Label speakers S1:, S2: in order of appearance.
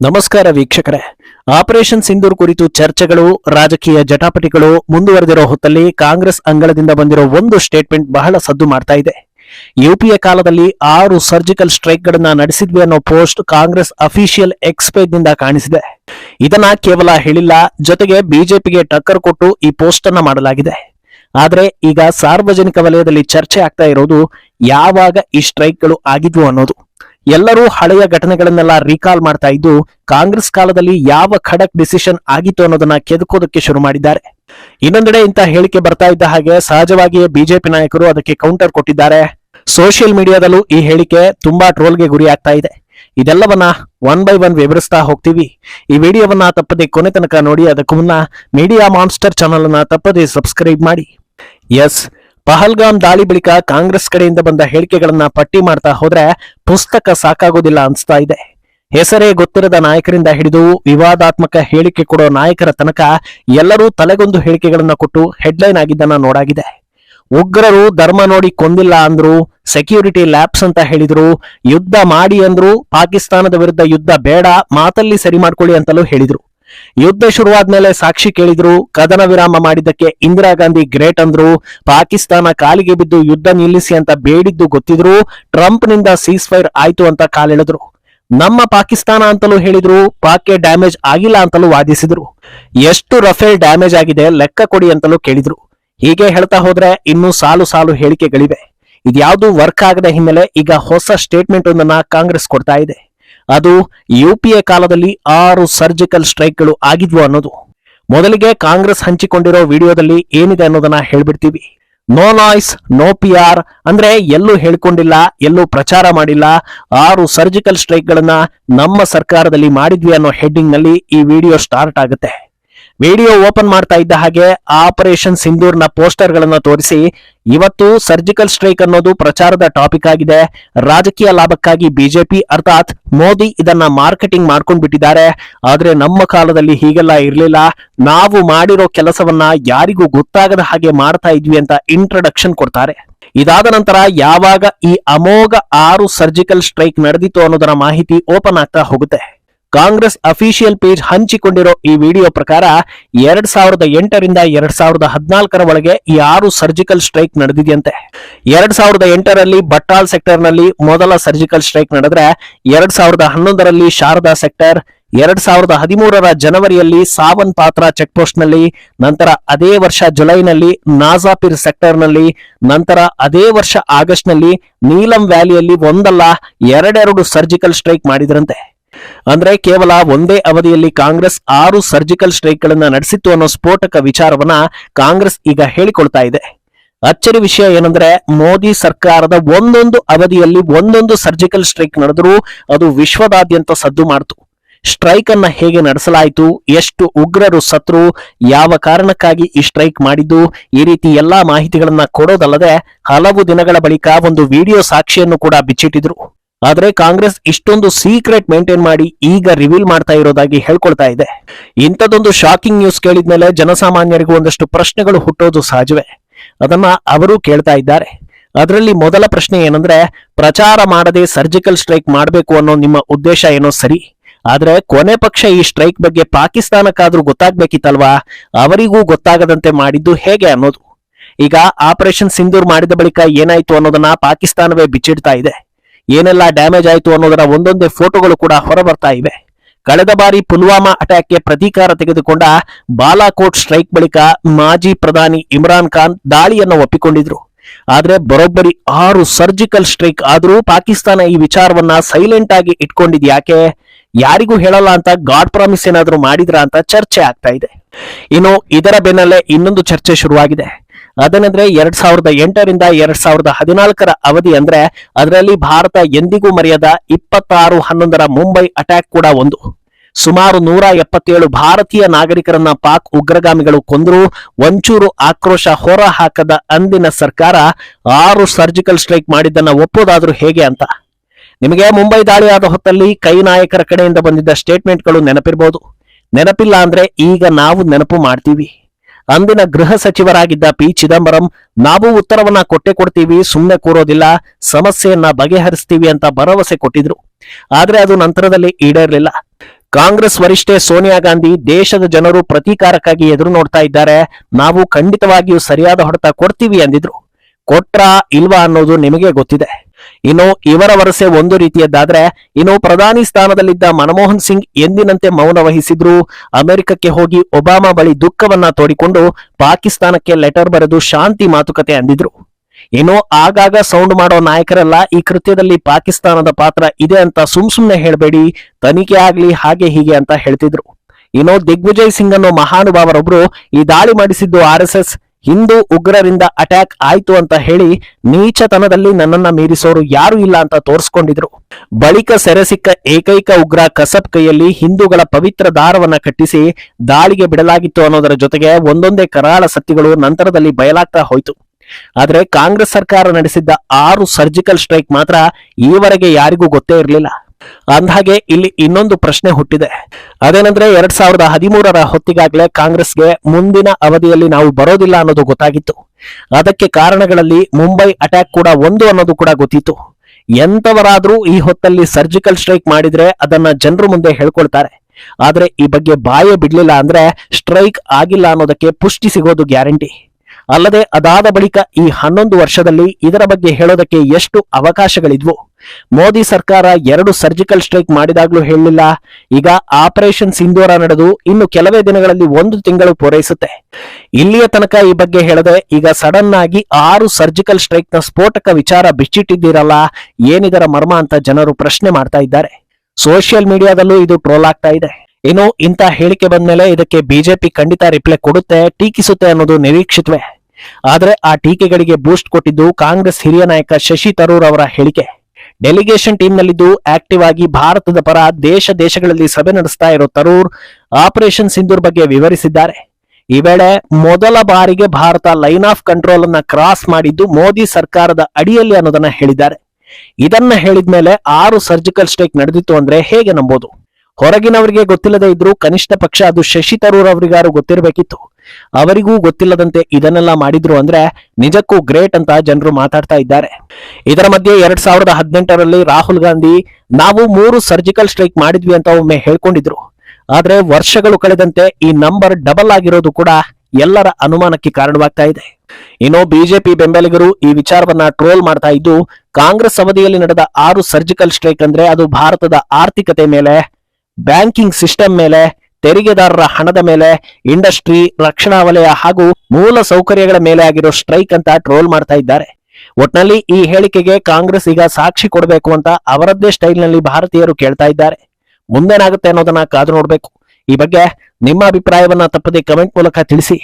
S1: ನಮಸ್ಕಾರ ವೀಕ್ಷಕರೇ. ಆಪರೇಷನ್ ಸಿಂಧೂರ್ ಕುರಿತು ಚರ್ಚೆಗಳು, ರಾಜಕೀಯ ಜಟಾಪಟಿಗಳು ಮುಂದುವರೆದಿರೋ ಹೊತ್ತಲ್ಲಿ ಕಾಂಗ್ರೆಸ್ ಅಂಗಳದಿಂದ ಬಂದಿರೋ ಒಂದು ಸ್ಟೇಟ್ಮೆಂಟ್ ಬಹಳ ಸದ್ದು ಮಾಡ್ತಾ ಇದೆ. ಯುಪಿಎ ಕಾಲದಲ್ಲಿ ಆರು ಸರ್ಜಿಕಲ್ ಸ್ಟ್ರೈಕ್ ಗಳನ್ನ ನಡೆಸಿದ್ವಿ ಅನ್ನೋ ಪೋಸ್ಟ್ ಕಾಂಗ್ರೆಸ್ ಅಫಿಷಿಯಲ್ ಎಕ್ಸ್ಪೇಜ್ನಿಂದ ಕಾಣಿಸಿದೆ. ಇದನ್ನ ಕೇವಲ ಹೇಳಿಲ್ಲ, ಜೊತೆಗೆ ಬಿಜೆಪಿಗೆ ಟಕ್ಕರ್ ಕೊಟ್ಟು ಈ ಪೋಸ್ಟ್ ಅನ್ನ ಮಾಡಲಾಗಿದೆ. ಆದ್ರೆ ಈಗ ಸಾರ್ವಜನಿಕ ವಲಯದಲ್ಲಿ ಚರ್ಚೆ ಆಗ್ತಾ ಇರೋದು ಯಾವಾಗ ಈ ಸ್ಟ್ರೈಕ್ಗಳು ಆಗಿದ್ವು ಅನ್ನೋದು. ಎಲ್ಲರೂ ಹಳೆಯ ಘಟನೆಗಳನ್ನೆಲ್ಲ ರೀಕಾಲ್ ಮಾಡ್ತಾ ಇದ್ದು, ಕಾಂಗ್ರೆಸ್ ಕಾಲದಲ್ಲಿ ಯಾವ ಖಡಕ್ ಡಿಸಿಷನ್ ಆಗಿತ್ತು ಅನ್ನೋದನ್ನ ಕೆದಕೋದಕ್ಕೆ ಶುರು ಮಾಡಿದ್ದಾರೆ. ಇನ್ನೊಂದೆಡೆ ಇಂಥ ಹೇಳಿಕೆ ಬರ್ತಾ ಇದ್ದ ಹಾಗೆ ಸಹಜವಾಗಿಯೇ ಬಿಜೆಪಿ ನಾಯಕರು ಅದಕ್ಕೆ ಕೌಂಟರ್ ಕೊಟ್ಟಿದ್ದಾರೆ. ಸೋಷಿಯಲ್ ಮೀಡಿಯಾದಲ್ಲೂ ಈ ಹೇಳಿಕೆ ತುಂಬಾ ಟ್ರೋಲ್ಗೆ ಗುರಿ ಆಗ್ತಾ ಇದೆ. ಇದೆಲ್ಲವನ್ನ ಒನ್ ಬೈ ಒನ್ ವಿವರಿಸ್ತಾ ಹೋಗ್ತೀವಿ. ಈ ವಿಡಿಯೋವನ್ನ ತಪ್ಪದೆ ಕೊನೆ ತನಕ ನೋಡಿ, ಅದಕ್ಕೂ ಮುನ್ನ ಮೀಡಿಯಾ ಮಾನ್ಸ್ಟರ್ ಚಾನಲ್ ಅನ್ನ ತಪ್ಪದೆ ಸಬ್ಸ್ಕ್ರೈಬ್ ಮಾಡಿ. ಎಸ್ ಪಹಲ್ಗಾಮ್ ದಾಳಿ ಬಳಿಕ ಕಾಂಗ್ರೆಸ್ ಕಡೆಯಿಂದ ಬಂದ ಹೇಳಿಕೆಗಳನ್ನ ಪಟ್ಟಿ ಮಾಡ್ತಾ ಹೋದ್ರೆ ಪುಸ್ತಕ ಸಾಕಾಗೋದಿಲ್ಲ ಅನ್ಸ್ತಾ ಇದೆ. ಹೆಸರೇ ಗೊತ್ತಿರದ ನಾಯಕರಿಂದ ಹಿಡಿದು ವಿವಾದಾತ್ಮಕ ಹೇಳಿಕೆ ಕೊಡೋ ನಾಯಕರ ತನಕ ಎಲ್ಲರೂ ತಲೆಗೊಂದು ಹೇಳಿಕೆಗಳನ್ನ ಕೊಟ್ಟು ಹೆಡ್ಲೈನ್ ಆಗಿದ್ದನ್ನ ನೋಡಾಗಿದೆ. ಉಗ್ರರು ಧರ್ಮ ನೋಡಿ ಕೊಂದಿಲ್ಲ ಅಂದ್ರು, ಸೆಕ್ಯೂರಿಟಿ ಲ್ಯಾಬ್ಸ್ ಅಂತ ಹೇಳಿದ್ರು, ಯುದ್ಧ ಮಾಡಿ ಅಂದ್ರು, ಪಾಕಿಸ್ತಾನದ ವಿರುದ್ಧ ಯುದ್ಧ ಬೇಡ, ಮಾತಲ್ಲಿ ಸರಿ ಮಾಡ್ಕೊಳ್ಳಿ ಅಂತಲೂ ಹೇಳಿದ್ರು. ಯುದ್ಧ ಶುರುವಾದ್ಮೇಲೆ ಸಾಕ್ಷಿ ಕೇಳಿದ್ರು, ಕದನ ವಿರಾಮ ಮಾಡಿದ್ದಕ್ಕೆ ಇಂದಿರಾ ಗಾಂಧಿ ಗ್ರೇಟ್ ಅಂದ್ರು, ಪಾಕಿಸ್ತಾನ ಕಾಲಿಗೆ ಬಿದ್ದು ಯುದ್ಧ ನಿಲ್ಲಿಸಿ ಅಂತ ಬೇಡಿದ್ದು ಗೊತ್ತಿದ್ರು ಟ್ರಂಪ್ನಿಂದ ಸೀಸ್ ಫೈರ್ ಆಯ್ತು ಅಂತ ಕಾಲೆಳೆದ್ರು ನಮ್ಮ ಪಾಕಿಸ್ತಾನ ಅಂತಲೂ ಹೇಳಿದ್ರು, ಪಾಕ್ಗೆ ಡ್ಯಾಮೇಜ್ ಆಗಿಲ್ಲ ಅಂತಲೂ ವಾದಿಸಿದ್ರು. ಎಷ್ಟು ರಫೇಲ್ ಡ್ಯಾಮೇಜ್ ಆಗಿದೆ, ಲೆಕ್ಕ ಕೊಡಿ ಅಂತಲೂ ಕೇಳಿದ್ರು. ಹೀಗೆ ಹೇಳ್ತಾ ಹೋದ್ರೆ ಇನ್ನೂ ಸಾಲು ಸಾಲು ಹೇಳಿಕೆಗಳಿವೆ. ಇದ್ಯಾವುದು ವರ್ಕ್ ಆಗದ ಹಿನ್ನೆಲೆ ಈಗ ಹೊಸ ಸ್ಟೇಟ್ಮೆಂಟ್ ಒಂದನ್ನ ಕಾಂಗ್ರೆಸ್ ಕೊಡ್ತಾ ಇದೆ. ಅದು ಯು ಪಿ ಎ ಕಾಲದಲ್ಲಿ ಆರು ಸರ್ಜಿಕಲ್ ಸ್ಟ್ರೈಕ್ಗಳು ಆಗಿದ್ವು ಅನ್ನೋದು. ಮೊದಲಿಗೆ ಕಾಂಗ್ರೆಸ್ ಹಂಚಿಕೊಂಡಿರೋ ವಿಡಿಯೋದಲ್ಲಿ ಏನಿದೆ ಅನ್ನೋದನ್ನ ಹೇಳ್ಬಿಡ್ತೀವಿ. No noise, no P R ಅಂದ್ರೆ ಎಲ್ಲೂ ಹೇಳ್ಕೊಂಡಿಲ್ಲ, ಎಲ್ಲೂ ಪ್ರಚಾರ ಮಾಡಿಲ್ಲ, ಆರು ಸರ್ಜಿಕಲ್ ಸ್ಟ್ರೈಕ್ಗಳನ್ನ ನಮ್ಮ ಸರ್ಕಾರದಲ್ಲಿ ಮಾಡಿದ್ವಿ ಅನ್ನೋ ಹೆಡ್ಡಿಂಗ್ನಲ್ಲಿ ಈ ವಿಡಿಯೋ ಸ್ಟಾರ್ಟ್ ಆಗುತ್ತೆ. ವಿಡಿಯೋ ಓಪನ್ ಮಾಡ್ತಾ ಇದ್ದ ಹಾಗೆ ಆಪರೇಷನ್ ಸಿಂಧೂರ್ನ ಪೋಸ್ಟರ್ ಗಳನ್ನ ತೋರಿಸಿ, ಇವತ್ತು ಸರ್ಜಿಕಲ್ ಸ್ಟ್ರೈಕ್ ಅನ್ನೋದು ಪ್ರಚಾರದ ಟಾಪಿಕ್ ಆಗಿದೆ. ರಾಜಕೀಯ ಲಾಭಕ್ಕಾಗಿ ಬಿಜೆಪಿ ಅರ್ಥಾತ್ ಮೋದಿ ಇದನ್ನ ಮಾರ್ಕೆಟಿಂಗ್ ಮಾಡ್ಕೊಂಡ್ ಬಿಟ್ಟಿದ್ದಾರೆ. ಆದ್ರೆ ನಮ್ಮ ಕಾಲದಲ್ಲಿ ಹೀಗೆಲ್ಲ ಇರಲಿಲ್ಲ. ನಾವು ಮಾಡಿರೋ ಕೆಲಸವನ್ನ ಯಾರಿಗೂ ಗೊತ್ತಾಗದ ಹಾಗೆ ಮಾಡ್ತಾ ಇದ್ವಿ ಅಂತ ಇಂಟ್ರಡಕ್ಷನ್ ಕೊಡ್ತಾರೆ. ಇದಾದ ನಂತರ ಯಾವಾಗ ಈ ಅಮೋಘ ಆರು ಸರ್ಜಿಕಲ್ ಸ್ಟ್ರೈಕ್ ನಡೆದಿತ್ತು ಅನ್ನೋದರ ಮಾಹಿತಿ ಓಪನ್ ಆಗ್ತಾ ಹೋಗುತ್ತೆ. ಕಾಂಗ್ರೆಸ್ ಅಫಿಷಿಯಲ್ ಪೇಜ್ ಹಂಚಿಕೊಂಡಿರೋ ಈ ವಿಡಿಯೋ ಪ್ರಕಾರ ಎರಡ್ ಸಾವಿರದ ಎಂಟರಿಂದ ಎರಡ್ ಸಾವಿರದ ಹದಿನಾಲ್ಕರ ಒಳಗೆ ಯಾರು ಸರ್ಜಿಕಲ್ ಸ್ಟ್ರೈಕ್ ನಡೆದಿದೆಯಂತೆ. ಎರಡ್ ಸಾವಿರದ ಎಂಟರಲ್ಲಿ ಬಟ್ಟಾಲ್ ಸೆಕ್ಟರ್ನಲ್ಲಿ ಮೊದಲ ಸರ್ಜಿಕಲ್ ಸ್ಟ್ರೈಕ್ ನಡೆದ್ರೆ ಎರಡ್ ಸಾವಿರದ ಹನ್ನೊಂದರಲ್ಲಿ ಶಾರದಾ ಸೆಕ್ಟರ್, ಎರಡ್ ಸಾವಿರದ ಹದಿಮೂರರ ಜನವರಿಯಲ್ಲಿ ಸಾವನ್ ಪಾತ್ರ ಚೆಕ್ ಪೋಸ್ಟ್ನಲ್ಲಿ ನಂತರ ಅದೇ ವರ್ಷ ಜುಲೈನಲ್ಲಿ ನಾಜಾಪಿರ್ ಸೆಕ್ಟರ್ನಲ್ಲಿ ನಂತರ ಅದೇ ವರ್ಷ ಆಗಸ್ಟ್ನಲ್ಲಿ ನೀಲಂ ವ್ಯಾಲಿಯಲ್ಲಿ ಒಂದಲ್ಲ ಎರಡೆರಡು ಸರ್ಜಿಕಲ್ ಸ್ಟ್ರೈಕ್ ಮಾಡಿದ್ರಂತೆ. ಅಂದ್ರೆ ಕೇವಲ ಒಂದೇ ಅವಧಿಯಲ್ಲಿ ಕಾಂಗ್ರೆಸ್ ಆರು ಸರ್ಜಿಕಲ್ ಸ್ಟ್ರೈಕ್ ಗಳನ್ನ ನಡೆಸಿತ್ತು ಅನ್ನೋ ಸ್ಫೋಟಕ ವಿಚಾರವನ್ನ ಕಾಂಗ್ರೆಸ್ ಈಗ ಹೇಳಿಕೊಳ್ತಾ ಇದೆ. ಅಚ್ಚರಿ ವಿಷಯ ಏನಂದ್ರೆ ಮೋದಿ ಸರ್ಕಾರದ ಒಂದೊಂದು ಅವಧಿಯಲ್ಲಿ ಒಂದೊಂದು ಸರ್ಜಿಕಲ್ ಸ್ಟ್ರೈಕ್ ನಡೆದರೂ ಅದು ವಿಶ್ವದಾದ್ಯಂತ ಸದ್ದು ಮಾಡ್ತು. ಸ್ಟ್ರೈಕ್ ಅನ್ನ ಹೇಗೆ ನಡೆಸಲಾಯಿತು, ಎಷ್ಟು ಉಗ್ರರು ಸತ್ರು, ಯಾವ ಕಾರಣಕ್ಕಾಗಿ ಈ ಸ್ಟ್ರೈಕ್ ಮಾಡಿದ್ದು, ಈ ರೀತಿ ಎಲ್ಲಾ ಮಾಹಿತಿಗಳನ್ನ ಕೊಡೋದಲ್ಲದೆ ಹಲವು ದಿನಗಳ ಬಳಿಕ ಒಂದು ವಿಡಿಯೋ ಸಾಕ್ಷಿಯನ್ನು ಕೂಡ ಬಿಚ್ಚಿಟ್ಟಿದ್ರು. ಆದ್ರೆ ಕಾಂಗ್ರೆಸ್ ಇಷ್ಟೊಂದು ಸೀಕ್ರೆಟ್ ಮೇಂಟೈನ್ ಮಾಡಿ ಈಗ ರಿವೀಲ್ ಮಾಡ್ತಾ ಇರೋದಾಗಿ ಹೇಳ್ಕೊಳ್ತಾ ಇದೆ. ಇಂಥದ್ದೊಂದು ಶಾಕಿಂಗ್ ನ್ಯೂಸ್ ಕೇಳಿದ್ಮೇಲೆ ಜನಸಾಮಾನ್ಯರಿಗೂ ಒಂದಷ್ಟು ಪ್ರಶ್ನೆಗಳು ಹುಟ್ಟೋದು ಸಹಜವೇ ಅದನ್ನ ಅವರು ಕೇಳ್ತಾ ಇದ್ದಾರೆ. ಅದರಲ್ಲಿ ಮೊದಲ ಪ್ರಶ್ನೆ ಏನಂದ್ರೆ, ಪ್ರಚಾರ ಮಾಡದೆ ಸರ್ಜಿಕಲ್ ಸ್ಟ್ರೈಕ್ ಮಾಡಬೇಕು ಅನ್ನೋ ನಿಮ್ಮ ಉದ್ದೇಶ ಏನೋ ಸರಿ. ಆದ್ರೆ ಕೊನೆ ಪಕ್ಷ ಈ ಸ್ಟ್ರೈಕ್ ಬಗ್ಗೆ ಪಾಕಿಸ್ತಾನಕ್ಕಾದ್ರೂ ಗೊತ್ತಾಗ್ಬೇಕಿತ್ತಲ್ವಾ? ಅವರಿಗೂ ಗೊತ್ತಾಗದಂತೆ ಮಾಡಿದ್ದು ಹೇಗೆ ಅನ್ನೋದು. ಈಗ ಆಪರೇಷನ್ ಸಿಂಧೂರ್ ಮಾಡಿದ ಬಳಿಕ ಏನಾಯ್ತು ಅನ್ನೋದನ್ನ ಪಾಕಿಸ್ತಾನವೇ ಬಿಚ್ಚಿಡ್ತಾ ಇದೆ. ಏನೆಲ್ಲ ಡ್ಯಾಮೇಜ್ ಆಯಿತು ಅನ್ನೋದರ ಒಂದೊಂದೇ ಫೋಟೋಗಳು ಕೂಡ ಹೊರಬರ್ತಾ ಇವೆ. ಕಳೆದ ಬಾರಿ ಪುಲ್ವಾಮಾ ಅಟ್ಯಾಕ್ಗೆ ಪ್ರತೀಕಾರ ತೆಗೆದುಕೊಂಡ ಬಾಲಾಕೋಟ್ ಸ್ಟ್ರೈಕ್ ಬಳಿಕ ಮಾಜಿ ಪ್ರಧಾನಿ ಇಮ್ರಾನ್ ಖಾನ್ ದಾಳಿಯನ್ನು ಒಪ್ಪಿಕೊಂಡಿದ್ರು. ಆದರೆ ಬರೋಬ್ಬರಿ ಆರು ಸರ್ಜಿಕಲ್ ಸ್ಟ್ರೈಕ್ ಆದರೂ ಪಾಕಿಸ್ತಾನ ಈ ವಿಚಾರವನ್ನ ಸೈಲೆಂಟ್ ಆಗಿ ಇಟ್ಕೊಂಡಿದ್ ಯಾಕೆ? ಯಾರಿಗೂ ಹೇಳಲ್ಲ ಅಂತ ಗಾಡ್ ಪ್ರಾಮಿಸ್ ಏನಾದರೂ ಮಾಡಿದ್ರ ಅಂತ ಚರ್ಚೆ ಆಗ್ತಾ ಇದೆ. ಇನ್ನು ಇದರ ಬೆನ್ನಲ್ಲೇ ಇನ್ನೊಂದು ಚರ್ಚೆ ಶುರುವಾಗಿದೆ. ಅದೇನಂದ್ರೆ ಎರಡ್ ಸಾವಿರದ ಎಂಟರಿಂದ ಎರಡ್ ಸಾವಿರದ ಹದಿನಾಲ್ಕರ ಅವಧಿ ಅಂದ್ರೆ ಅದರಲ್ಲಿ ಭಾರತ ಎಂದಿಗೂ ಮರೆಯದ ಇಪ್ಪತ್ತಾರು ಹನ್ನೊಂದರ ಮುಂಬೈ ಅಟ್ಯಾಕ್ ಕೂಡ ಒಂದು. ಸುಮಾರು ನೂರ ಎಪ್ಪತ್ತೇಳು ಭಾರತೀಯ ನಾಗರಿಕರನ್ನ ಪಾಕ್ ಉಗ್ರಗಾಮಿಗಳು ಕೊಂದರೂ, ಒಂಚೂರು ಆಕ್ರೋಶ ಹೊರ ಹಾಕದ ಅಂದಿನ ಸರ್ಕಾರ ಆರು ಸರ್ಜಿಕಲ್ ಸ್ಟ್ರೈಕ್ ಮಾಡಿದ್ದನ್ನ ಒಪ್ಪೋದಾದ್ರೂ ಹೇಗೆ ಅಂತ. ನಿಮಗೆ ಮುಂಬೈ ದಾಳಿ ಆದ ಹೊತ್ತಲ್ಲಿ ಕೈ ನಾಯಕರ ಕಡೆಯಿಂದ ಬಂದಿದ್ದ ಸ್ಟೇಟ್ಮೆಂಟ್ಗಳು ನೆನಪಿರ್ಬೋದು. ನೆನಪಿಲ್ಲ ಅಂದ್ರೆ ಈಗ ನಾವು ನೆನಪು ಮಾಡ್ತೀವಿ. ಅಂದಿನ ಗೃಹ ಸಚಿವರಾಗಿದ್ದ ಪಿ ಚಿದಂಬರಂ, ನಾವು ಉತ್ತರವನ್ನ ಕೊಟ್ಟೆ ಕೊಡ್ತೀವಿ ಸುಮ್ಮನೆ ಕೂರೋದಿಲ್ಲ, ಸಮಸ್ಯೆಯನ್ನ ಬಗೆಹರಿಸ್ತೀವಿ ಅಂತ ಭರವಸೆ ಕೊಟ್ಟಿದ್ರು. ಆದ್ರೆ ಅದು ನಂತರದಲ್ಲಿ ಈಡೇರಲಿಲ್ಲ. ಕಾಂಗ್ರೆಸ್ ವರಿಷ್ಠೆ ಸೋನಿಯಾ ಗಾಂಧಿ ದೇಶದ ಜನರು ಪ್ರತೀಕಾರಕ್ಕಾಗಿ ಎದುರು ನೋಡ್ತಾ ಇದ್ದಾರೆ. ನಾವು ಖಂಡಿತವಾಗಿಯೂ ಸರಿಯಾದ ಹೊಡೆತ ಕೊಡ್ತೀವಿ ಅಂದಿದ್ರು. ಕೊಟ್ರಾ ಇಲ್ವಾ ಅನ್ನೋದು ನಿಮಗೆ ಗೊತ್ತಿದೆ. ಇನ್ನು ಇವರ ವರಸೆ ಒಂದು ರೀತಿಯದ್ದಾದ್ರೆ, ಇನ್ನು ಪ್ರಧಾನಿ ಸ್ಥಾನದಲ್ಲಿದ್ದ ಮನಮೋಹನ್ ಸಿಂಗ್ ಎಂದಿನಂತೆ ಮೌನ ವಹಿಸಿದ್ರು. ಅಮೆರಿಕಕ್ಕೆ ಹೋಗಿ ಒಬಾಮಾ ಬಳಿ ದುಃಖವನ್ನ ತೋಡಿಕೊಂಡು ಪಾಕಿಸ್ತಾನಕ್ಕೆ ಲೆಟರ್ ಬರೆದು ಶಾಂತಿ ಮಾತುಕತೆ ಅಂದಿದ್ರು. ಇನ್ನು ಆಗಾಗ ಸೌಂಡ್ ಮಾಡೋ ನಾಯಕರೆಲ್ಲ ಈ ಕೃತ್ಯದಲ್ಲಿ ಪಾಕಿಸ್ತಾನದ ಪಾತ್ರ ಇದೆ ಅಂತ ಸುಮ್ ಸುಮ್ನೆ ಹೇಳಬೇಡಿ, ತನಿಖೆ ಆಗ್ಲಿ, ಹಾಗೆ ಹೀಗೆ ಅಂತ ಹೇಳ್ತಿದ್ರು. ಇನ್ನು ದಿಗ್ವಿಜಯ್ ಸಿಂಗ್ ಅನ್ನೋ ಮಹಾನುಭಾವರೊಬ್ರು ಈ ದಾಳಿ ಮಾಡಿಸಿದ್ದು ಆರ್ ಎಸ್ ಎಸ್ ಹಿಂದೂ ಉಗ್ರರಿಂದ ಅಟ್ಯಾಕ್ ಆಯ್ತು ಅಂತ ಹೇಳಿ ನೀಚತನದಲ್ಲಿ ನನ್ನನ್ನ ಮೀರಿಸೋರು ಯಾರು ಇಲ್ಲ ಅಂತ ತೋರಿಸ್ಕೊಂಡಿದ್ರು. ಬಳಿಕ ಸೆರೆ ಸಿಕ್ಕ ಏಕೈಕ ಉಗ್ರ ಕಸಬ್ ಕೈಯಲ್ಲಿ ಹಿಂದೂಗಳ ಪವಿತ್ರ ದಾರವನ್ನ ಕಟ್ಟಿಸಿ ದಾಳಿಗೆ ಬಿಡಲಾಗಿತ್ತು ಅನ್ನೋದರ ಜೊತೆಗೆ ಒಂದೊಂದೇ ಕರಾಳ ಸತ್ಯಗಳು ನಂತರದಲ್ಲಿ ಬಯಲಾಗ್ತಾ ಹೋಯ್ತು. ಆದರೆ ಕಾಂಗ್ರೆಸ್ ಸರ್ಕಾರ ನಡೆಸಿದ್ದ ಆರು ಸರ್ಜಿಕಲ್ ಸ್ಟ್ರೈಕ್ ಮಾತ್ರ ಈವರೆಗೆ ಯಾರಿಗೂ ಗೊತ್ತೇ ಇರಲಿಲ್ಲ. ಅಂದ್ಹಾಗೆ ಇಲ್ಲಿ ಇನ್ನೊಂದು ಪ್ರಶ್ನೆ ಹುಟ್ಟಿದೆ. ಅದೇನಂದ್ರೆ ಎರಡ್ ಸಾವಿರದ ಹದಿಮೂರರ ಹೊತ್ತಿಗಾಗ್ಲೇ ಕಾಂಗ್ರೆಸ್ಗೆ ಮುಂದಿನ ಅವಧಿಯಲ್ಲಿ ನಾವು ಬರೋದಿಲ್ಲ ಅನ್ನೋದು ಗೊತ್ತಾಗಿತ್ತು. ಅದಕ್ಕೆ ಕಾರಣಗಳಲ್ಲಿ ಮುಂಬೈ ಅಟ್ಯಾಕ್ ಕೂಡ ಒಂದು ಅನ್ನೋದು ಕೂಡ ಗೊತ್ತಿತ್ತು. ಎಂತವರಾದ್ರೂ ಈ ಹೊತ್ತಲ್ಲಿ ಸರ್ಜಿಕಲ್ ಸ್ಟ್ರೈಕ್ ಮಾಡಿದ್ರೆ ಅದನ್ನ ಜನರು ಮುಂದೆ ಹೇಳ್ಕೊಳ್ತಾರೆ. ಆದ್ರೆ ಈ ಬಗ್ಗೆ ಬಾಯ ಬಿಡ್ಲಿಲ್ಲ ಅಂದ್ರೆ ಸ್ಟ್ರೈಕ್ ಆಗಿಲ್ಲ ಅನ್ನೋದಕ್ಕೆ ಪುಷ್ಟಿ ಸಿಗೋದು ಗ್ಯಾರಂಟಿ. ಅಲ್ಲದೆ ಅದಾದ ಬಳಿಕ ಈ ಹನ್ನೊಂದು ವರ್ಷದಲ್ಲಿ ಇದರ ಬಗ್ಗೆ ಹೇಳೋದಕ್ಕೆ ಎಷ್ಟು ಅವಕಾಶಗಳಿದ್ವು? ಮೋದಿ ಸರ್ಕಾರ ಎರಡು ಸರ್ಜಿಕಲ್ ಸ್ಟ್ರೈಕ್ ಮಾಡಿದಾಗ್ಲೂ ಹೇಳಲಿಲ್ಲ. ಈಗ ಆಪರೇಷನ್ ಸಿಂಧೂರ ನಡೆದು ಇನ್ನು ಕೆಲವೇ ದಿನಗಳಲ್ಲಿ ಒಂದು ತಿಂಗಳು ಪೂರೈಸುತ್ತೆ. ಇಲ್ಲಿಯ ತನಕ ಈ ಬಗ್ಗೆ ಹೇಳದೆ ಈಗ ಸಡನ್ ಆಗಿ ಆರು ಸರ್ಜಿಕಲ್ ಸ್ಟ್ರೈಕ್ನ ಸ್ಫೋಟಕ ವಿಚಾರ ಬಿಚ್ಚಿಟ್ಟಿದ್ದೀರಲ್ಲ, ಏನಿದರ ಮರ್ಮ ಅಂತ ಜನರು ಪ್ರಶ್ನೆ ಮಾಡ್ತಾ ಇದ್ದಾರೆ. ಸೋಷಿಯಲ್ ಮೀಡಿಯಾದಲ್ಲೂ ಇದು ಟ್ರೋಲ್ ಆಗ್ತಾ ಇದೆ. ಇನ್ನು ಇಂಥ ಹೇಳಿಕೆ ಬಂದ್ಮೇಲೆ ಇದಕ್ಕೆ ಬಿಜೆಪಿ ಖಂಡಿತ ರಿಪ್ಲೈ ಕೊಡುತ್ತೆ, ಟೀಕಿಸುತ್ತೆ ಅನ್ನೋದು ನಿರೀಕ್ಷಿತವೇ. ಆದ್ರೆ ಆ ಟೀಕೆಗಳಿಗೆ ಬೂಸ್ಟ್ ಕೊಟ್ಟಿದ್ದು ಕಾಂಗ್ರೆಸ್ ಹಿರಿಯ ನಾಯಕ ಶಶಿ ತರೂರ್ ಅವರ ಹೇಳಿಕೆ. ಡೆಲಿಗೇಷನ್ ಟೀಮ್ನಲ್ಲಿದ್ದು ಆಕ್ಟಿವ್ ಆಗಿ ಭಾರತದ ಪರ ದೇಶ ದೇಶಗಳಲ್ಲಿ ಸಭೆ ನಡೆಸ್ತಾ ಇರೋ ತರೂರ್ ಆಪರೇಷನ್ ಸಿಂಧೂರ್ ಬಗ್ಗೆ ವಿವರಿಸಿದ್ದಾರೆ. ಈ ವೇಳೆ ಮೊದಲ ಬಾರಿಗೆ ಭಾರತ ಲೈನ್ ಆಫ್ ಕಂಟ್ರೋಲ್ ಅನ್ನ ಕ್ರಾಸ್ ಮಾಡಿದ್ದು ಮೋದಿ ಸರ್ಕಾರದ ಅಡಿಯಲ್ಲಿ ಅನ್ನೋದನ್ನ ಹೇಳಿದ್ದಾರೆ. ಇದನ್ನ ಹೇಳಿದ್ಮೇಲೆ ಆರು ಸರ್ಜಿಕಲ್ ಸ್ಟ್ರೈಕ್ ನಡೆದಿತ್ತು ಅಂದ್ರೆ ಹೇಗೆ ನಂಬೋದು? ಹೊರಗಿನವರಿಗೆ ಗೊತ್ತಿಲ್ಲದೆ ಇದ್ರೂ ಕನಿಷ್ಠ ಪಕ್ಷ ಅದು ಶಶಿ ತರೂರ್ ಅವರಿಗಾರು ಗೊತ್ತಿರಬೇಕಿತ್ತು. ಅವರಿಗೂ ಗೊತ್ತಿಲ್ಲದಂತೆ ಇದನ್ನೆಲ್ಲ ಮಾಡಿದ್ರು ಅಂದ್ರೆ ನಿಜಕ್ಕೂ ಗ್ರೇಟ್ ಅಂತ ಜನರು ಮಾತಾಡ್ತಾ ಇದ್ದಾರೆ. ಇದರ ಮಧ್ಯೆ ಎರಡ್ ಸಾವಿರದ ಹದಿನೆಂಟರಲ್ಲಿ ರಾಹುಲ್ ಗಾಂಧಿ, ನಾವು ಮೂರು ಸರ್ಜಿಕಲ್ ಸ್ಟ್ರೈಕ್ ಮಾಡಿದ್ವಿ ಅಂತ ಒಮ್ಮೆ ಹೇಳ್ಕೊಂಡಿದ್ರು. ಆದ್ರೆ ವರ್ಷಗಳು ಕಳೆದಂತೆ ಈ ನಂಬರ್ ಡಬಲ್ ಆಗಿರೋದು ಕೂಡ ಎಲ್ಲರ ಅನುಮಾನಕ್ಕೆ ಕಾರಣವಾಗ್ತಾ ಇದೆ. ಇನ್ನು ಬಿಜೆಪಿ ಬೆಂಬಲಿಗರು ಈ ವಿಚಾರವನ್ನ ಟ್ರೋಲ್ ಮಾಡ್ತಾ ಇದ್ದು, ಕಾಂಗ್ರೆಸ್ ಅವಧಿಯಲ್ಲಿ ನಡೆದ ಆರು ಸರ್ಜಿಕಲ್ ಸ್ಟ್ರೈಕ್ ಅಂದ್ರೆ ಅದು ಭಾರತದ ಆರ್ಥಿಕತೆ ಮೇಲೆ, ಬ್ಯಾಂಕಿಂಗ್ ಸಿಸ್ಟಮ್ ಮೇಲೆ ತೆರಿಗೆದಾರರ ಹಣದ ಮೇಲೆ ಇಂಡಸ್ಟ್ರಿ, ರಕ್ಷಣಾ ವಲಯ ಹಾಗೂ ಮೂಲ ಸೌಕರ್ಯಗಳ ಮೇಲೆ ಆಗಿರೋ ಸ್ಟ್ರೈಕ್ ಅಂತ ಟ್ರೋಲ್ ಮಾಡ್ತಾ ಇದ್ದಾರೆ. ಒಟ್ನಲ್ಲಿ ಈ ಹೇಳಿಕೆಗೆ ಕಾಂಗ್ರೆಸ್ ಈಗ ಸಾಕ್ಷಿ ಕೊಡಬೇಕು ಅಂತ ಅವರದ್ದೇ ಸ್ಟೈಲ್ನಲ್ಲಿ ಭಾರತೀಯರು ಕೇಳ್ತಾ ಇದ್ದಾರೆ. ಮುಂದೇನಾಗುತ್ತೆ ಅನ್ನೋದನ್ನ ಕಾದು ನೋಡಬೇಕು. ಈ ಬಗ್ಗೆ ನಿಮ್ಮ ಅಭಿಪ್ರಾಯವನ್ನ ತಪ್ಪದೆ ಕಮೆಂಟ್ ಮೂಲಕ ತಿಳಿಸಿ.